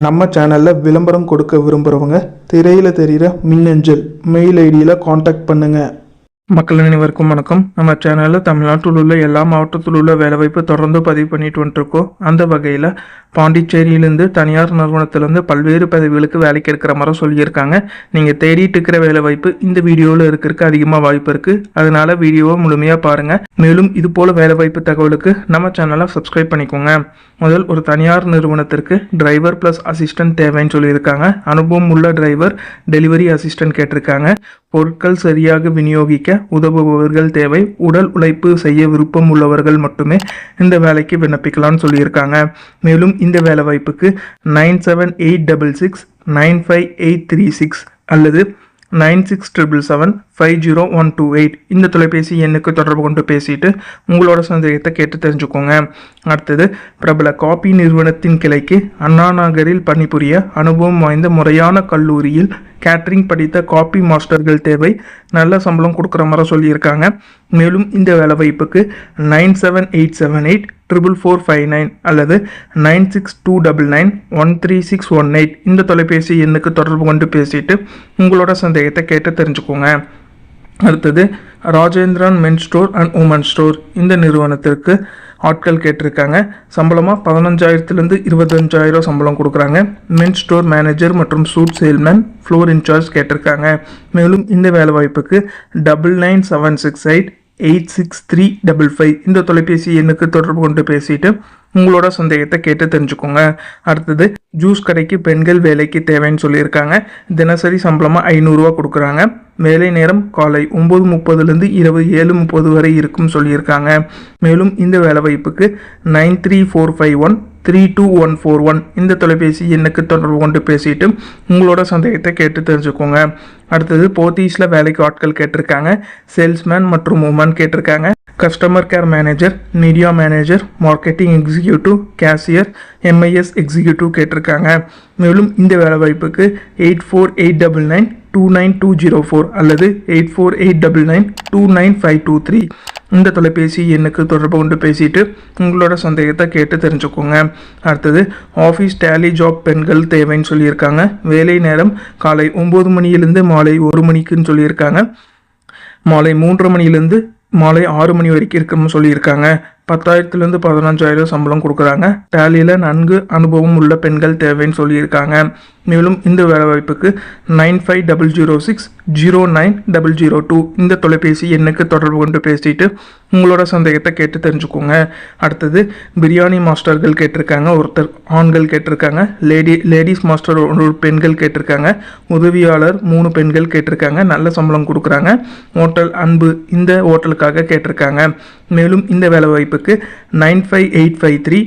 நம்ம சேனலில் விளம்பரம் கொடுக்க விரும்புகிறவங்க திரையில் தெரிகிற மின்னஞ்சல் மெயில் ஐடியில் காண்டாக்ட் பண்ணுங்கள் மக்கள் அனைவருக்கும் வணக்கம். நம்ம சேனலில் தமிழ்நாட்டில் உள்ள எல்லா மாவட்டத்தில் உள்ள வேலைவாய்ப்பு தொடர்ந்து பதிவு பண்ணிட்டு வந்துருக்கோம். அந்த வகையில் பாண்டிச்சேரியிலேருந்து தனியார் நிறுவனத்திலேருந்து பல்வேறு பதவிகளுக்கு வேலைக்கு இருக்கிற மாதிரி சொல்லியிருக்காங்க. நீங்கள் தேடிட்டு இருக்கிற வேலைவாய்ப்பு இந்த வீடியோவில் இருக்கிறதுக்கு அதிகமாக வாய்ப்பு இருக்குது அதனால வீடியோவை முழுமையாக பாருங்கள் மேலும் இது போல் வேலைவாய்ப்பு தகவலுக்கு நம்ம சேனலை சப்ஸ்கிரைப் பண்ணிக்கோங்க. முதல் ஒரு தனியார் நிறுவனத்திற்கு டிரைவர் ப்ளஸ் அசிஸ்டன்ட் தேவைன்னு சொல்லியிருக்காங்க. அனுபவம் உள்ள டிரைவர் டெலிவரி அசிஸ்டன்ட் கேட்டிருக்காங்க. பொருட்கள் சரியாக விநியோகிக்க உதவுபவர்கள் தேவை. உடல் உழைப்பு செய்ய விருப்பம் உள்ளவர்கள் மட்டுமே இந்த வேலைக்கு விண்ணப்பிக்கலாம்னு சொல்லியிருக்காங்க. மேலும் இந்த வேலை வாய்ப்புக்கு nine seven eight double six nine five eight three six அல்லது nine six triple seven five zero one two eight இந்த தொலைபேசி எண்ணுக்கு தொடர்பு கொண்டு பேசிட்டு உங்களோட சந்தேகத்தை கேட்டு தெரிஞ்சுக்கோங்க. அடுத்தது பிரபல காப்பி நிறுவனத்தின் கிளைக்கு அண்ணா நகரில் பணிபுரிய அனுபவம் வாய்ந்த முறையான கல்லூரியில் கேட்ரிங் படித்த காப்பி மாஸ்டர்கள் தேவை. நல்ல சம்பளம் கொடுக்குற மாதிரி சொல்லியிருக்காங்க. மேலும் இந்த வேலை வாய்ப்புக்கு nine seven eight seven eight triple four five nine அல்லது nine six two double nine one three six one eight இந்த தொலைபேசி எண்ணுக்கு தொடர்பு கொண்டு பேசிட்டு உங்களோட சந்தேகத்தை கேட்டு தெரிஞ்சுக்கோங்க. அடுத்தது Rajendran men store and women store இந்த நிறுவனத்திற்கு ஆட்கள் கேட்டிருக்காங்க. சம்பளமாக பதினஞ்சாயிரத்துலேருந்து இருபத்தஞ்சாயிரம் சம்பளம் கொடுக்குறாங்க. மென் ஸ்டோர் மேனேஜர் மற்றும் சூட் சேல்மேன் ஃப்ளோர் இன்சார்ஜ் கேட்டிருக்காங்க. மேலும் இந்த வேலை வாய்ப்புக்கு double nine seven six eight eight six three double five இந்த தொலைபேசி எண்ணுக்கு தொடர்பு கொண்டு பேசிட்டு உங்களோட சந்தேகத்தை கேட்டு தெரிஞ்சுக்கோங்க. அடுத்தது ஜூஸ் கடைக்கு பெண்கள் வேலைக்கு தேவைன்னு சொல்லியிருக்காங்க. தினசரி சம்பளமாக ஐநூறுரூவா கொடுக்குறாங்க. வேலை நேரம் காலை ஒம்பது முப்பதுலேருந்து இரவு ஏழு முப்பது வரை இருக்கும் சொல்லியிருக்காங்க. மேலும் இந்த வேலை வாய்ப்புக்கு nine three four five one three two one four one இந்த தொலைபேசி எண்ணுக்கு தொடர்பு கொண்டு பேசிட்டு உங்களோட சந்தேகத்தை கேட்டு தெரிஞ்சுக்கோங்க. அடுத்தது போர்த்தீஸில் வேலைக்கு ஆட்கள் கேட்டிருக்காங்க. சேல்ஸ்மேன் மற்றும் உமன் கேட்டிருக்காங்க. Customer care manager media manager marketing executive cashier MIS executive கேட்டிருக்காங்க. மேலும் இந்த வேலை வாய்ப்புக்கு eight four eight double nine two nine two zero four அல்லது eight four eight double nine two nine five two three இந்த தொலைபேசி எண்ணுக்கு தொடர்பு கொண்டு பேசிட்டு உங்களோட சந்தேகத்தை கேட்டு தெரிஞ்சுக்கோங்க. அடுத்தது ஆஃபீஸ் டேலி ஜாப் பெண்கள் தேவைன்னு சொல்லியிருக்காங்க. வேலை நேரம் காலை ஒம்பது மணியிலிருந்து மாலை ஒரு மணிக்குன்னு சொல்லியிருக்காங்க. மாலை மூன்று மணிலேருந்து மாலை ஆறு மணி வரைக்கும் இருக்குன்னு சொல்லியிருக்காங்க. பத்தாயிரத்துலேருந்து பதினஞ்சாயிரம் சம்பளம் கொடுக்குறாங்க. டேலியில் நன்கு அனுபவம் உள்ள பெண்கள் தேவைன்னு சொல்லியிருக்காங்க. மேலும் இந்த வேலைவாய்ப்புக்கு nine five double zero six zero nine double zero two இந்த தொலைபேசி எண்ணுக்கு தொடர்பு கொண்டு பேசிட்டு உங்களோட சந்தேகத்தை கேட்டு தெரிஞ்சுக்கோங்க. அடுத்தது பிரியாணி மாஸ்டர்கள் கேட்டிருக்காங்க ஒருத்தர் ஆண்கள் கேட்டிருக்காங்க லேடி லேடிஸ் மாஸ்டர் ஒரு பெண்கள் கேட்டிருக்காங்க உதவியாளர் மூணு பெண்கள் கேட்டிருக்காங்க நல்ல சம்பளம் கொடுக்குறாங்க ஹோட்டல் அன்பு இந்த ஹோட்டலுக்காக கேட்டிருக்காங்க. மேலும் இந்த வேலைவாய்ப்புக்கு nine five eight five three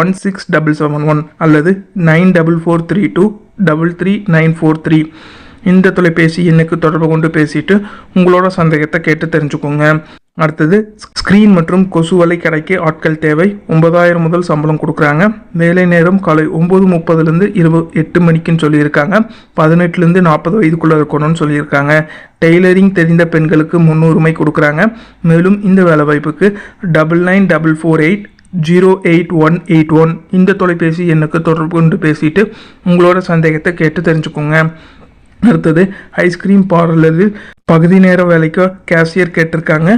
one six double seven one அல்லது nine double four three two double three nine four three இந்த தொலைபேசி எண்ணுக்கு தொடர்பு கொண்டு பேசிட்டு உங்களோட சந்தேகத்தை கேட்டு தெரிஞ்சுக்கோங்க. அடுத்தது ஸ்க்ரீன் மற்றும் கொசுவலை கடைக்கு ஆட்கள் தேவை. ஒன்பதாயிரம் முதல் சம்பளம் கொடுக்குறாங்க. வேலை நேரம் காலை ஒம்பது முப்பதுலேருந்து இருபது எட்டு மணிக்குன்னு சொல்லியிருக்காங்க. பதினெட்டுலேருந்து நாற்பது வயதுக்குள்ளே இருக்கணும்னு சொல்லியிருக்காங்க. டெய்லரிங் தெரிந்த பெண்களுக்கு முன்னுரிமை கொடுக்குறாங்க. மேலும் இந்த வேலை வாய்ப்புக்கு double nine double four eight zero eight one eight one இந்த தொலைபேசி எண்ணுக்கு தொடர்பு கொண்டு பேசிட்டு உங்களோட சந்தேகத்தை கேட்டு தெரிஞ்சுக்கோங்க. அடுத்தது ஐஸ்கிரீம் பார்லரில் பகுதி நேர வேலைக்கு கேஷியர் கேட்டிருக்காங்க.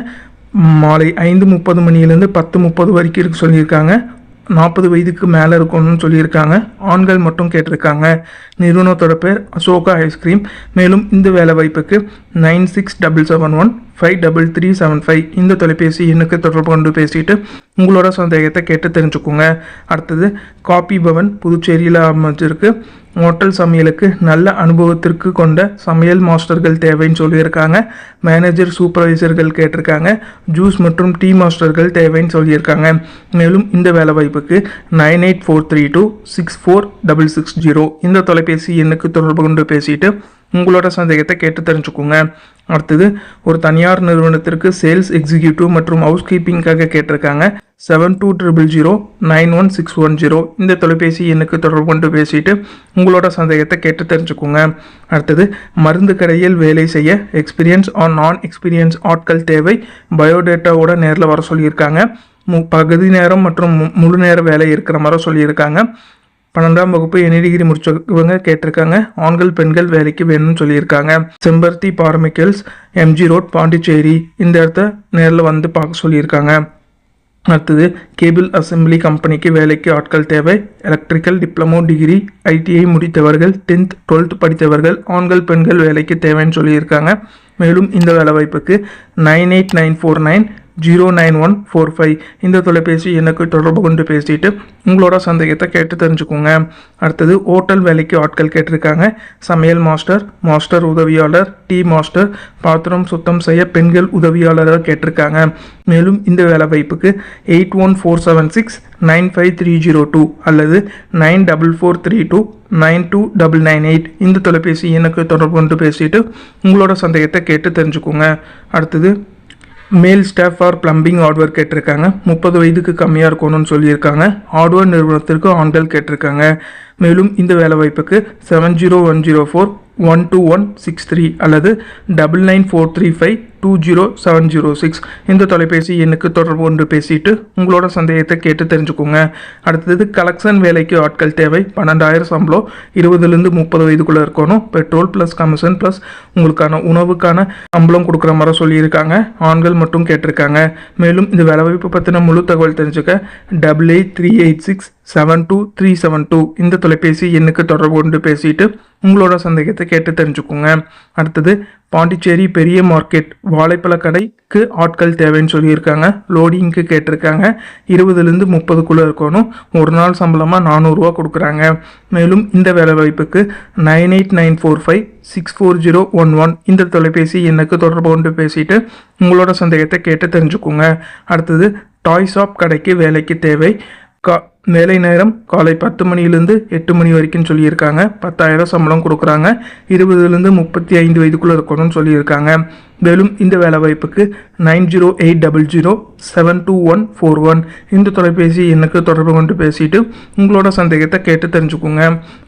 மாலை ஐந்து முப்பது மணிலேருந்து பத்து முப்பது வரைக்கும் இருக்கு சொல்லியிருக்காங்க. நாற்பது வயதுக்கு மேலே இருக்கணும்னு சொல்லியிருக்காங்க. ஆண்கள் மட்டும் கேட்டிருக்காங்க. நிறுவனத்தோட பேர் அசோகா ஐஸ்கிரீம் மேலும் இந்த வேலை வாய்ப்புக்கு nine six double seven one five double three seven five இந்த தொலைபேசி எண்ணுக்கு தொடர்பு கொண்டு பேசிட்டு உங்களோட சந்தேகத்தை கேட்டு தெரிஞ்சுக்கோங்க. அடுத்தது காப்பி பவன் புதுச்சேரியில் அமைச்சிருக்கு ஹோட்டல் சமையலுக்கு நல்ல அனுபவத்திற்கு கொண்ட சமையல் மாஸ்டர்கள் தேவைன்னு சொல்லியிருக்காங்க. மேனேஜர் சூப்பர்வைசர்கள் கேட்டிருக்காங்க. ஜூஸ் மற்றும் டீ மாஸ்டர்கள் தேவைன்னு சொல்லியிருக்காங்க. மேலும் இந்த வேலை வாய்ப்புக்கு nine eight four three two six four double six zero இந்த தொலைபேசி எண்ணுக்கு தொடர்பு கொண்டு பேசிட்டு உங்களோட சந்தேகத்தை கேட்டு தெரிஞ்சுக்கோங்க. அடுத்தது ஒரு தனியார் நிறுவனத்திற்கு சேல்ஸ் எக்ஸிக்யூட்டிவ் மற்றும் ஹவுஸ் கீப்பிங்காக கேட்டிருக்காங்க. Seven two triple zero nine one six one zero இந்த தொலைபேசி எண்ணுக்கு தொடர்பு கொண்டு பேசிட்டு உங்களோட சந்தேகத்தை கேட்டு தெரிஞ்சுக்கோங்க. அடுத்தது மருந்து கடையில் வேலை செய்ய எக்ஸ்பீரியன்ஸ் ஆன் நான் எக்ஸ்பீரியன்ஸ் ஆட்கள் தேவை. பயோடேட்டாவோட நேரில் வர சொல்லியிருக்காங்க. மு பகுதி நேரம் மற்றும் மு- முழு நேர வேலை இருக்கிற மாதிரி சொல்லியிருக்காங்க. பன்னெண்டாம் வகுப்பு எனி டிகிரி முடிச்சவங்க கேட்டிருக்காங்க. ஆண்கள் பெண்கள் வேலைக்கு வேணும்னு சொல்லியிருக்காங்க. செம்பருத்தி பார்மிக்கல்ஸ் எம்ஜி ரோட் பாண்டிச்சேரி இந்த இடத்த நேரில் வந்து பார்க்க சொல்லியிருக்காங்க. அடுத்தது கேபிள் அசெம்பிளி கம்பெனிக்கு வேலைக்கு ஆட்கள் தேவை. எலக்ட்ரிக்கல் டிப்ளமோ டிகிரி ஐடிஐ முடித்தவர்கள் டென்த் டுவெல்த் படித்தவர்கள் ஆண்கள் பெண்கள் வேலைக்கு தேவைன்னு சொல்லியிருக்காங்க. மேலும் இந்த வேலைவாய்ப்புக்கு nine eight nine four nine zero nine one four five இந்த தொலைபேசி எனக்கு தொடர்பு கொண்டு பேசிட்டு உங்களோட சந்தேகத்தை கேட்டு தெரிஞ்சுக்கோங்க. அடுத்தது ஹோட்டல் வேலைக்கு ஆட்கள் கேட்டிருக்காங்க. சமையல் மாஸ்டர் மாஸ்டர் உதவியாளர் டீ மாஸ்டர் பாத்திரம் சுத்தம் செய்ய பெண்கள் உதவியாளராக கேட்டிருக்காங்க. மேலும் இந்த வேலை வாய்ப்புக்கு eight one four seven six nine five three zero two அல்லது nine double four three two nine two double nine eight இந்த தொலைபேசி எனக்கு தொடர்பு கொண்டு பேசிட்டு உங்களோட சந்தேகத்தை கேட்டு தெரிஞ்சுக்கோங்க. அடுத்தது மேல் ஸ்டாஃப் ஆர் பிளம்பிங் ஹார்ட்வேர் கேட்டிருக்காங்க. முப்பது வயதுக்கு கம்மியாக இருக்கணும்னு சொல்லியிருக்காங்க. ஹார்ட்வேர் நிறுவனத்திற்கு ஆண்கள் கேட்டிருக்காங்க. மேலும் இந்த வேலை வாய்ப்புக்கு seven zero one zero four one two one six three அல்லது double nine four three five two zero seven zero six இந்த தொலைபேசி எண்ணுக்கு தொடர்பு கொண்டு பேசிட்டு உங்களோட சந்தேகத்தை கேட்டு தெரிஞ்சுக்கோங்க. அடுத்தது கலெக்ஷன் வேலைக்கு ஆட்கள் தேவை. பன்னெண்டாயிரம் சம்பளம். இருபதுலேருந்து முப்பது வயதுக்குள்ளே இருக்கணும். பெட்ரோல் ப்ளஸ் கமிஷன் ப்ளஸ் உங்களுக்கான உணவுக்கான சம்பளம் கொடுக்குற மாதிரி சொல்லியிருக்காங்க. ஆண்கள் மட்டும் கேட்டிருக்காங்க. மேலும் இந்த வேலைவாய்ப்பு பற்றின முழு தகவல் தெரிஞ்சுக்க double eight three eight six seven two three seven two இந்த தொலைபேசி எண்ணுக்கு தொடர்பு கொண்டு பேசிட்டு உங்களோட சந்தேகத்தை கேட்டு தெரிஞ்சுக்கோங்க. அடுத்தது பாண்டிச்சேரி பெரிய மார்க்கெட் வாழைப்பழ கடைக்கு ஆட்கள் தேவைன்னு சொல்லியிருக்காங்க. லோடிங்க்கு கேட்டிருக்காங்க. இருபதுலேருந்து முப்பதுக்குள்ளே இருக்கணும். ஒரு நாள் சம்பளமாக நானூறுரூவா கொடுக்குறாங்க. மேலும் இந்த வேலை வாய்ப்புக்கு nine eight nine four five six four zero one one இந்த தொலைபேசி எண்ணுக்கு தொடர்பு கொண்டு பேசிட்டு உங்களோட சந்தேகத்தை கேட்டு தெரிஞ்சுக்கோங்க. அடுத்தது டாய் ஷாப் கடைக்கு வேலைக்கு தேவை. கா வேலை நேரம் காலை பத்து மணிலேருந்து எட்டு மணி வரைக்கும் சொல்லியிருக்காங்க. பத்தாயிரம் சம்பளம் கொடுக்குறாங்க. இருபதுலேருந்து முப்பத்தி ஐந்து வயதுக்குள்ளே இருக்கணும்னு சொல்லியிருக்காங்க. மேலும் இந்த வேலை வாய்ப்புக்கு nine zero eight double zero seven two one four one இந்த தொலைபேசி எண்ணுக்கு தொடர்பு கொண்டு பேசிட்டு உங்களோட சந்தேகத்தை கேட்டு தெரிஞ்சுக்கோங்க.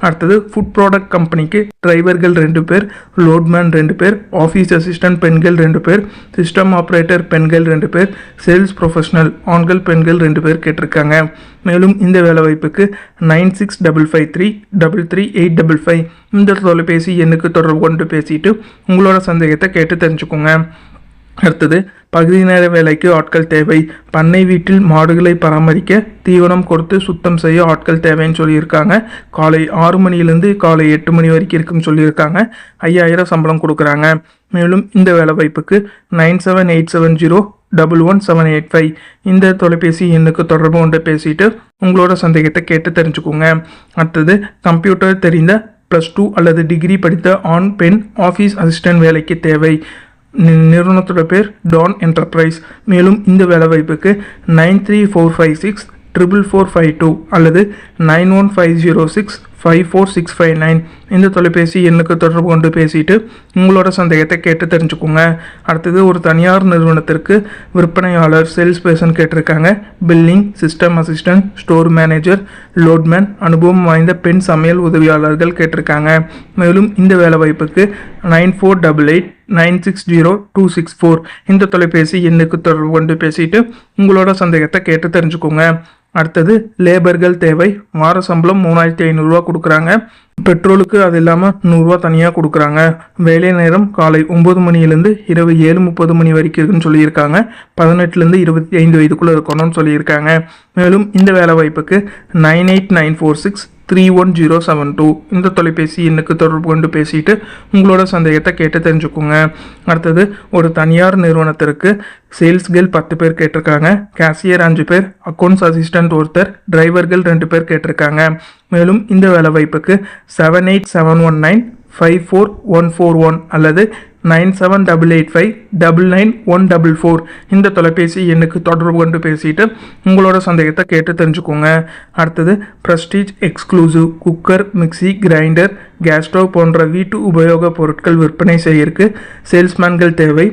அடுத்தது ஃபுட் ப்ராடக்ட் கம்பெனிக்கு டிரைவர்கள் ரெண்டு பேர் லோட்மேன் ரெண்டு பேர் ஆஃபீஸ் அசிஸ்டன்ட் பெண்கள் ரெண்டு பேர் சிஸ்டம் ஆப்ரேட்டர் பெண்கள் ரெண்டு பேர் சேல்ஸ் ப்ரொஃபஷனல் ஆண்கள் பெண்கள் ரெண்டு பேர் கேட்டிருக்காங்க. மேலும் இந்த வேலை வாய்ப்புக்கு nine six double five three double three eight double five இந்த தொலைபேசி எண்ணுக்கு தொடர்பு கொண்டு பேசிட்டு உங்களோட சந்தேகத்தை கேட்டு தெரிஞ்சுக்கோங்க. அடுத்தது பகுதி நேர வேலைக்கு ஆட்கள் தேவை. பண்ணை வீட்டில் மாடுகளை பராமரிக்க தீவனம் கொடுத்து சுத்தம் செய்ய ஆட்கள் தேவைன்னு சொல்லியிருக்காங்க. காலை ஆறு மணிலேருந்து காலை எட்டு மணி வரைக்கும் இருக்குன்னு சொல்லியிருக்காங்க. ஐயாயிரம் சம்பளம் கொடுக்குறாங்க. மேலும் இந்த வேலை வாய்ப்புக்கு nine seven eight seven zero double one seven eight five இந்த தொலைபேசி எண்ணுக்கு தொடர்பு கொண்டு பேசிட்டு உங்களோட சந்தேகத்தை கேட்டு தெரிஞ்சுக்கோங்க. அடுத்தது கம்ப்யூட்டர் தெரிந்த ப்ளஸ் டூ அல்லது டிகிரி படித்த ஆண் பெண் ஆஃபீஸ் அசிஸ்டன்ட் வேலைக்கு தேவை. நிறுவனத்தோட பேர் டான் என்டர்பிரைஸ் மேலும் இந்த வேலைவாய்ப்புக்கு nine three four five six triple four five two அல்லது nine one five zero six five four six five nine இந்த தொலைபேசி எண்ணுக்கு தொடர்பு கொண்டு பேசிட்டு உங்களோட சந்தேகத்தை கேட்டு தெரிஞ்சுக்கோங்க. அடுத்தது ஒரு தனியார் நிறுவனத்திற்கு விற்பனையாளர் சேல்ஸ் பேர்சன் கேட்டிருக்காங்க. Billing system assistant store manager loadman அனுபவம் வாய்ந்த பெண் சமையல் உதவியாளர்கள் கேட்டிருக்காங்க. மேலும் இந்த வேலை வாய்ப்புக்கு nine four double eight nine six zero two six four இந்த தொலைபேசி எண்ணுக்கு தொடர்பு கொண்டு பேசிட்டு உங்களோட சந்தேகத்தை கேட்டு தெரிஞ்சுக்கோங்க. அடுத்தது லேபர்கள் தேவை. வார சம்பளம் மூணாயிரத்தி ஐநூறுரூவா கொடுக்குறாங்க. பெட்ரோலுக்கு அது இல்லாமல் நூறுரூவா தனியாக கொடுக்குறாங்க. வேலை நேரம் காலை ஒம்பது மணிலேருந்து இரவு ஏழு முப்பது மணி வரைக்கும் இருக்குன்னு சொல்லியிருக்காங்க. பதினெட்டுலேருந்து இருபத்தி ஐந்து வயதுக்குள்ளே இருக்கணும்னு சொல்லியிருக்காங்க. மேலும் இந்த வேலை வாய்ப்புக்கு nine eight nine four six three one zero seven two இந்த தொலைபேசி எண்ணுக்கு தொடர்பு கொண்டு பேசிட்டு உங்களோட சந்தேகத்தை கேட்டு தெரிஞ்சுக்கோங்க. அடுத்தது ஒரு தனியார் நிறுவனத்திற்கு சேல்ஸ் கேர்ள் பத்து பேர் கேட்டிருக்காங்க. கேஷியர் அஞ்சு பேர் அக்கௌண்ட்ஸ் அசிஸ்டன்ட் ஒருத்தர் டிரைவர்கள் ரெண்டு பேர் கேட்டிருக்காங்க. மேலும் இந்த வேலை வாய்ப்புக்கு seven eight seven one nine five four one four one அல்லது nine seven double eight five double nine one double four இந்த தொலைபேசி எண்ணுக்கு தொடர்பு கொண்டு பேசிட்டு உங்களோட சந்தேகத்தை கேட்டு தெரிஞ்சுக்கோங்க. அடுத்தது Prestige exclusive cooker mixie grinder gas stove போன்ற வீட்டு உபயோக பொருட்கள் விற்பனை செய்யறதுக்கு சேல்ஸ்மேன்கள் தேவை.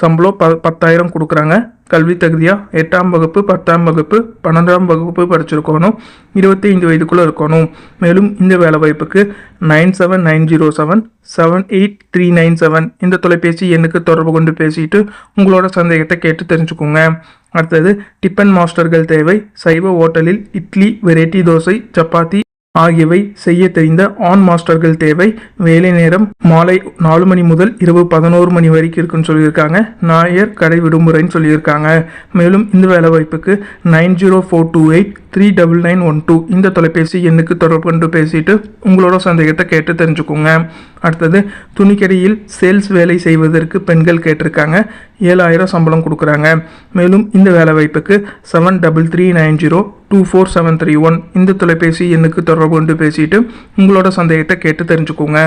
சம்பளம் ப பத்தாயிரம் கொடுக்குறாங்க. கல்வி தகுதியாக எட்டாம் வகுப்பு பத்தாம் வகுப்பு பன்னெண்டாம் வகுப்பு படிச்சிருக்கணும். இருபத்தி ஐந்து வயதுக்குள்ளே இருக்கணும். மேலும் இந்த வேலை வாய்ப்புக்கு nine seven nine zero seven seven eight three nine seven இந்த தொலைபேசி எண்ணுக்கு தொடர்பு கொண்டு பேசிட்டு உங்களோட சந்தேகத்தை கேட்டு தெரிஞ்சுக்கோங்க. அடுத்தது டிஃபன் மாஸ்டர்கள் தேவை. சைவ ஹோட்டலில் இட்லி வெரைட்டி தோசை சப்பாத்தி ஆகியவை செய்ய தெரிந்த ஆன் மாஸ்டர்கள் தேவை. வேலை நேரம் மாலை நாலு மணி முதல் இரவு பதினோரு மணி வரைக்கும் இருக்குன்னு சொல்லியிருக்காங்க. நாயர் கடை விடுமுறைன்னு சொல்லியிருக்காங்க. மேலும் இந்த வேலை வாய்ப்புக்கு nine zero four two eight three double nine one two இந்த தொலைபேசி எண்ணுக்கு தொடர்பு கொண்டு பேசிட்டு உங்களோட சந்தேகத்தை கேட்டு தெரிஞ்சுக்கோங்க. அடுத்தது துணிக்கடையில் சேல்ஸ் வேலை செய்வதற்கு பெண்கள் கேட்டிருக்காங்க. ஏழாயிரம் சம்பளம் கொடுக்குறாங்க. மேலும் இந்த வேலை வாய்ப்புக்கு seven double three nine zero two four seven three one இந்த தொலைபேசி எண்ணுக்கு தொடர்பு கொண்டு பேசிட்டு உங்களோட சந்தேகத்தை கேட்டு தெரிஞ்சுக்கோங்க.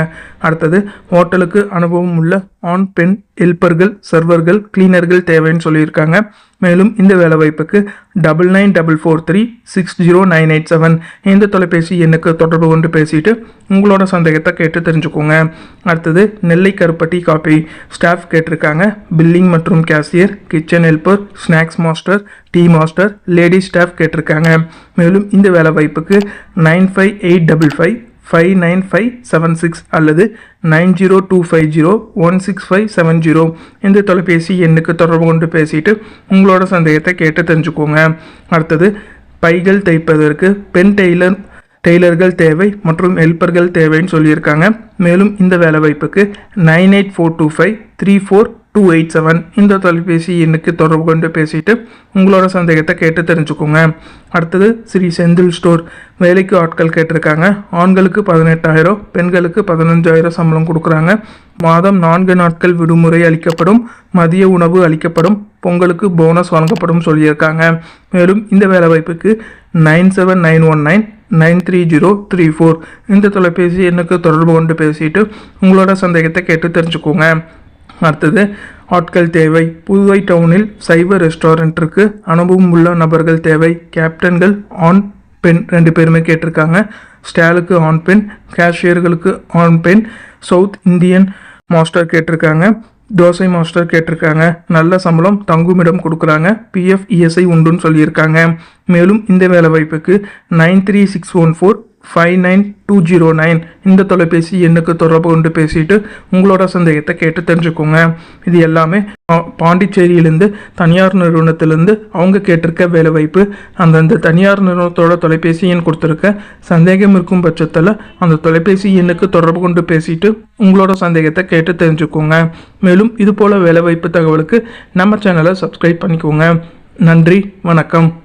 அடுத்தது ஹோட்டலுக்கு அனுபவம் உள்ள ஆண் பெண் ஹெல்ப்பர்கள் சர்வர்கள் கிளீனர்கள் தேவைன்னு சொல்லியிருக்காங்க. மேலும் இந்த வேலைவாய்ப்புக்கு double nine double four three six zero nine eight seven இந்த தொலைபேசி எண்ணுக்கு தொடர்பு கொண்டு பேசிட்டு உங்களோட சந்தேகத்தை கேட்டு தெரிஞ்சுக்கோங்க. அடுத்தது நெல்லை கருப்பட்டி காப்பி. ஸ்டாஃப் கேட்டிருக்காங்க. பில்லிங் மற்றும் cashier kitchen helper snacks master tea master lady staff கேட்டிருக்காங்க. மேலும் இந்த வேலை வாய்ப்புக்கு nine five eight double five five nine five seven six அல்லது nine zero two five zero one six five seven zero இந்த தொலைபேசி எண்ணுக்கு தொடர்பு கொண்டு பேசிட்டு உங்களோட சந்தேகத்தை கேட்டு தெரிஞ்சுக்கோங்க. அடுத்தது பைகள் தைப்பதற்கு பெண் டெய்லர் டெய்லர்கள் தேவை மற்றும் ஹெல்ப்பர்கள் தேவைன்னு சொல்லியிருக்காங்க. மேலும் இந்த வேலை வாய்ப்புக்கு nine eight four two five three four two eight seven இந்த தொலைபேசி எண்ணுக்கு தொடர்பு கொண்டு பேசிட்டு உங்களோட சந்தேகத்தை கேட்டு தெரிஞ்சுக்கோங்க. அடுத்தது ஸ்ரீ செந்தில் ஸ்டோர். வேலைக்கு ஆட்கள் கேட்டிருக்காங்க. ஆண்களுக்கு பதினெட்டாயிரம் பெண்களுக்கு பதினஞ்சாயிரம் சம்பளம் கொடுக்குறாங்க. மாதம் நான்கு நாட்கள் விடுமுறை அளிக்கப்படும். மதிய உணவு அளிக்கப்படும். பொங்கலுக்கு போனஸ் வழங்கப்படும் சொல்லியிருக்காங்க. மேலும் இந்த வேலை வாய்ப்புக்கு nine seven nine one nine nine three zero three four இந்த தொலைபேசி எண்ணுக்கு தொடர்பு கொண்டு பேசிட்டு உங்களோட சந்தேகத்தை கேட்டு தெரிஞ்சுக்கோங்க. அடுத்தது ஆட்கள் தேவை. புதுவை டவுனில் சைவ ரெஸ்டாரண்ட்டிற்கு அனுபவம் உள்ள நபர்கள் தேவை. கேப்டன்கள் ஆன் பெண் ரெண்டு பேருமே கேட்டிருக்காங்க. ஸ்டாலுக்கு ஆன் பெண் கேஷியர்களுக்கு ஆன் பெண் சவுத் இந்தியன் மாஸ்டர் கேட்டிருக்காங்க. தோசை மாஸ்டர் கேட்டிருக்காங்க. நல்ல சம்பளம் தங்குமிடம் கொடுக்குறாங்க. பிஎஃப் இஎஸ்ஐ உண்டுன்னு சொல்லியிருக்காங்க. மேலும் இந்த வேலை வாய்ப்புக்கு nine three six one four five nine two zero nine இந்த தொலைபேசி எண்ணுக்கு தொடர்பு கொண்டு பேசிட்டு உங்களோட சந்தேகத்தை கேட்டு தெரிஞ்சுக்கோங்க. இது எல்லாமே பா- பாண்டிச்சேரியிலேருந்து தனியார் நிறுவனத்திலேருந்து அவங்க கேட்டிருக்க வேலைவாய்ப்பு அந்தந்த தனியார் நிறுவனத்தோட தொலைபேசி எண் கொடுத்துருக்க சந்தேகம் இருக்கும் பட்சத்தில் அந்த தொலைபேசி எண்ணுக்கு தொடர்பு கொண்டு பேசிட்டு உங்களோட சந்தேகத்தை கேட்டு தெரிஞ்சுக்கோங்க. மேலும் இது போல் வேலைவாய்ப்பு தகவலுக்கு நம்ம சேனலை சப்ஸ்கிரைப் பண்ணிக்கோங்க. நன்றி வணக்கம்.